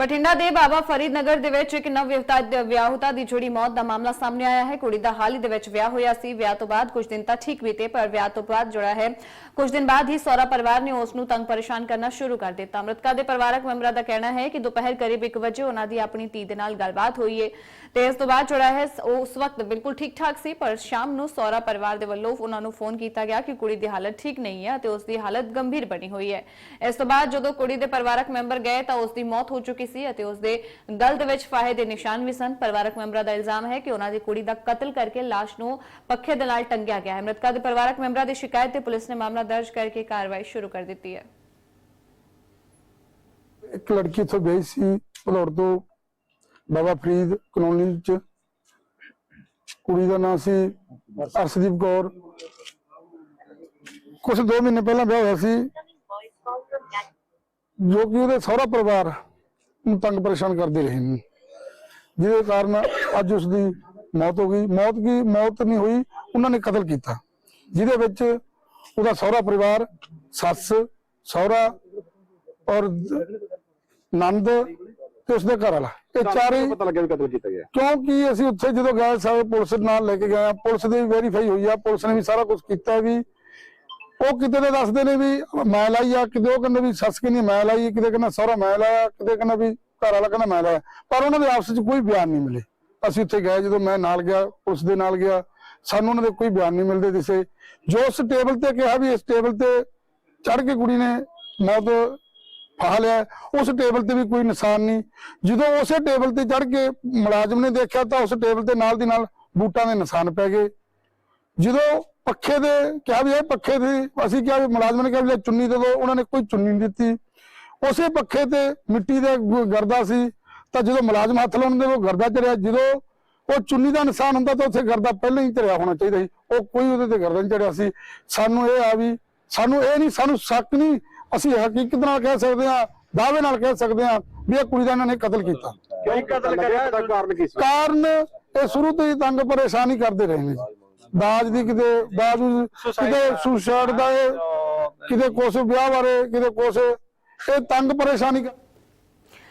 ਬਠਿੰਡਾ ਦੇ ਬਾਬਾ ਫਰੀਦ ਨਗਰ ਦੇ ਵਿੱਚ ਇੱਕ ਨਵ ਵਿਆਹੁਤਾ ਦੀ ਜੁੜੀ ਮੌਤ ਦਾ ਮਾਮਲਾ ਸਾਹਮਣੇ ਆਇਆ ਹੈ। ਕੁੜੀ ਦਾ ਹਾਲ ਹੀ ਦੇ ਵਿੱਚ ਵਿਆਹ ਹੋਇਆ ਸੀ। ਵਿਆਹ ਤੋਂ ਬਾਅਦ ਕੁਝ ਦਿਨ ਤਾਂ ਠੀਕ ਬੀਤੇ, ਪਰ ਵਿਆਹ ਤੋਂ ਬਾਅਦ ਜੁੜਾ ਹੈ। ਕੁਝ ਦਿਨ ਬਾਅਦ ਹੀ ਸਹੁਰਾ ਪਰਿਵਾਰ ਨੇ ਉਸ ਨੂੰ ਤੰਗ ਪਰੇਸ਼ਾਨ ਕਰਨਾ ਸ਼ੁਰੂ ਕਰ ਦਿੱਤਾ। ਮ੍ਰਿਤਕਾ ਦੇ ਪਰਿਵਾਰਕ ਮੈਂਬਰਾਂ ਦਾ ਕਹਿਣਾ ਹੈ ਕਿ ਦੁਪਹਿਰ ਕਰੀਬ 1 ਵਜੇ ਉਹਨਾਂ ਦੀ ਆਪਣੀ ਧੀ ਦੇ ਨਾਲ ਗੱਲਬਾਤ ਹੋਈ ਹੈ ਤੇ ਇਸ ਤੋਂ ਬਾਅਦ ਜੁੜਾ ਹੈ। ਉਹ ਉਸ ਵਕਤ ਬਿਲਕੁਲ ਠੀਕ ਠਾਕ ਸੀ, ਪਰ ਸ਼ਾਮ ਨੂੰ ਸਹੁਰਾ ਪਰਿਵਾਰ ਦੇ ਵੱਲੋਂ ਉਹਨਾਂ ਨੂੰ ਫੋਨ ਕੀਤਾ ਗਿਆ ਕਿ ਕੁੜੀ ਦੀ ਹਾਲਤ ਠੀਕ ਨਹੀਂ ਹੈ ਤੇ ਉਸ ਦੀ ਹਾਲਤ ਗੰਭੀਰ ਬਣੀ ਹੋਈ ਹੈ। ਇਸ ਤੋਂ ਬਾਅਦ ਜਦੋਂ ਕੁੜੀ ਦੇ ਪਰਿਵਾਰਕ ਮੈਂਬਰ ਗਏ ਤਾਂ ਉਸ ਦੀ ਮੌਤ ਹੋ ਚੁੱਕੀ ਸੀ ਅਤੇ ਉਸ ਦੇ ਗਲ ਦੇ ਵਿੱਚ ਫਾਹੇ ਦੇ ਨਿਸ਼ਾਨ ਵੀ ਸਨ। ਪਰਿਵਾਰਕ ਮੈਂਬਰਾਂ ਦਾ ਇਲਜ਼ਾਮ ਹੈ ਕਿ ਉਹਨਾਂ ਦੀ ਕੁੜੀ ਦਾ ਕਤਲ ਕਰਕੇ ਲਾਸ਼ ਨੂੰ ਪੱਖੇ ਦੇ ਨਾਲ ਟੰਗਿਆ ਗਿਆ ਹੈ। ਮ੍ਰਿਤਕਾ ਦੇ ਪਰਿਵਾਰਕ ਮੈਂਬਰਾਂ ਦੀ ਸ਼ਿਕਾਇਤ ਤੇ ਪੁਲਿਸ ਨੇ ਮਾਮਲਾ ਦਰਜ ਕਰਕੇ ਕਾਰਵਾਈ ਸ਼ੁਰੂ ਕਰ ਦਿੱਤੀ ਹੈ। ਇੱਕ ਲੜਕੀ ਇੱਥੋਂ ਗਈ ਸੀ ਭਲੌੜ ਤੋਂ, ਬਾਬਾ ਫਰੀਦ ਕਲੋਨੀ ਚ। ਕੁੜੀ ਦਾ ਨਾਮ ਸੀ ਅਰਸ਼ਦੀਪ ਕੌਰ। ਕੁਝ 2 ਮਹੀਨੇ ਪਹਿਲਾਂ ਵਿਆਹ ਹੋਇਆ ਸੀ। ਜੋ ਕਿ ਉਹਦੇ ਸਹੁਰਾ ਪਰਿਵਾਰ ਨੂੰ ਤੰਗ ਪਰੇਸ਼ਾਨ ਕਰਦੇ ਰਹੇ ਨੇ। ਜਿਹਦੇ ਕਾਰਨ ਅੱਜ ਉਸ ਦੀ ਮੌਤ ਹੋ ਗਈ। ਮੌਤ ਕੀ ਮੌਤ ਨਹੀਂ ਹੋਈ ਉਹਨਾਂ ਨੇ ਕਤਲ ਕੀਤਾ। ਜਿਹਦੇ ਵਿੱਚ ਉਹਦਾ ਸਹੁਰਾ ਪਰਿਵਾਰ ਸੱਸ ਸਹੁਰਾ ਔਰ ਨੰਦ ਤੇ ਉਸਦੇ ਘਰ ਵਾਲਾ। ਇਹ ਚਾਰੇ ਪਤਾ ਲੱਗਿਆ ਵੀ ਕਤਲ ਕੀਤਾ ਗਿਆ? ਕਿਉਂਕਿ ਅਸੀਂ ਉੱਥੇ ਜਦੋਂ ਗਏ ਸਾਰੇ ਪੁਲਿਸ ਨਾਲ ਲੈ ਕੇ ਗਏ ਆ ਪੁਲਿਸ ਦੀ ਵੈਰੀਫਾਈ ਹੋਈ ਆ। ਪੁਲਿਸ ਨੇ ਵੀ ਸਾਰਾ ਕੁਝ ਕੀਤਾ ਵੀ ਉਹ ਕਿਤੇ ਦੇ ਦੱਸਦੇ ਨੇ ਵੀ ਮੈਂ ਲਾਈ ਆ, ਕਿਤੇ ਉਹ ਕਹਿੰਦੇ ਵੀ ਸੱਸ ਕਹਿੰਦੀ ਮੈਂ ਲਾਈ ਕਿਤੇ ਕਹਿੰਦਾ ਸਹੁਰਾ ਮੈਂ ਲਾਇਆ, ਕਿਤੇ ਕਹਿੰਦਾ ਵੀ ਘਰ ਵਾਲਾ ਕਹਿੰਦਾ ਮੈਂ ਲਾਇਆ। ਪਰ ਉਹਨਾਂ ਦੇ ਆਪਸ ਵਿੱਚ ਕੋਈ ਬਿਆਨ ਨਹੀਂ ਮਿਲੇ। ਅਸੀਂ ਉੱਥੇ ਗਏ, ਜਦੋਂ ਮੈਂ ਨਾਲ ਗਿਆ ਉਸ ਦੇ ਨਾਲ ਗਿਆ, ਸਾਨੂੰ ਉਹਨਾਂ ਦੇ ਕੋਈ ਬਿਆਨ ਨਹੀਂ ਮਿਲਦੇ ਦਿਸੇ। ਜੋ ਉਸ ਟੇਬਲ ਤੇ ਕਿਹਾ ਵੀ ਇਸ ਟੇਬਲ ਤੇ ਚੜ ਕੇ ਕੁੜੀ ਨੇ ਮੌਤ ਫਾਹ ਲਿਆ, ਉਸ ਟੇਬਲ ਤੇ ਵੀ ਕੋਈ ਨਿਸ਼ਾਨ ਨਹੀਂ। ਜਦੋਂ ਉਸੇ ਟੇਬਲ ਤੇ ਚੜ ਕੇ ਮੁਲਾਜ਼ਮ ਨੇ ਦੇਖਿਆ ਤਾਂ ਉਸ ਟੇਬਲ ਤੇ ਨਾਲ ਦੀ ਨਾਲ ਬੂਟਾਂ ਦੇ ਨਿਸ਼ਾਨ ਪੈ ਗਏ। ਜਦੋਂ ਪੱਖੇ ਦੇ ਕਿਹਾ ਵੀ ਇਹ ਪੱਖੇ ਦੀ ਅਸੀਂ ਕਿਹਾ ਵੀ ਮੁਲਾਜ਼ਮ ਨੇ ਕਿਹਾ ਵੀ ਚੁੰਨੀ ਦੇ ਦਿਓ ਉਹਨਾਂ ਨੇ ਕੋਈ ਚੁੰਨੀ ਨਹੀਂ ਦਿੱਤੀ। ਉਸੇ ਪੱਖੇ ਤੇ ਮਿੱਟੀ ਦਾ ਗਰਦਾ ਸੀ ਤਾਂ ਜਦੋਂ ਮੁਲਾਜ਼ਮ ਹੱਥ ਲਾਉਂਦੇ ਉਹ ਗਰਦਾ ਚੜਿਆ। ਜਦੋਂ ਉਹ ਚੁੰਨੀ ਦਾ ਨਿਸ਼ਾਨ ਹੁੰਦਾ ਤਾਂ ਉੱਥੇ ਗਰਦਾ ਪਹਿਲਾਂ ਹੀ ਚੜਿਆ ਹੋਣਾ ਚਾਹੀਦਾ ਸੀ। ਉਹ ਕੋਈ ਉਹਦੇ ਤੇ ਗਰਦਾ ਨਹੀਂ ਚੜਿਆ ਸੀ। ਸਾਨੂੰ ਇਹ ਆ ਵੀ ਸਾਨੂੰ ਇਹ ਨਹੀਂ ਸਾਨੂੰ ਸ਼ੱਕ ਨਹੀਂ ਅਸੀਂ ਹਕੀਕਤ ਨਾਲ ਕਹਿ ਸਕਦੇ ਹਾਂ ਦਾਅਵੇ ਨਾਲ ਕਹਿ ਸਕਦੇ ਹਾਂ ਵੀ ਇਹ ਕੁੜੀ ਦਾ ਇਹਨਾਂ ਨੇ ਕਤਲ ਕੀਤਾ। ਕਿਉਂ ਕਤਲ ਕਰਿਆ? ਦਾ ਕਾਰਨ ਕੀ ਸੀ? ਕਾਰਨ ਇਹ ਸ਼ੁਰੂ ਤੋਂ ਹੀ ਤੰਗ ਪਰੇਸ਼ਾਨੀ ਕਰਦੇ ਰਹੇ ਨੇ ਦਾਜ ਦੀ ਕਿਤੇ ਦਾਜ ਕਿਤੇ ਸੁਸਾਈਡ ਦਾ ਇਹ ਕਿਤੇ ਕੁਛ ਵਿਆਹ ਬਾਰੇ ਕਿਤੇ ਕੁਛ। ਇਹ ਤੰਗ ਪਰੇਸ਼ਾਨੀ ਕਰ-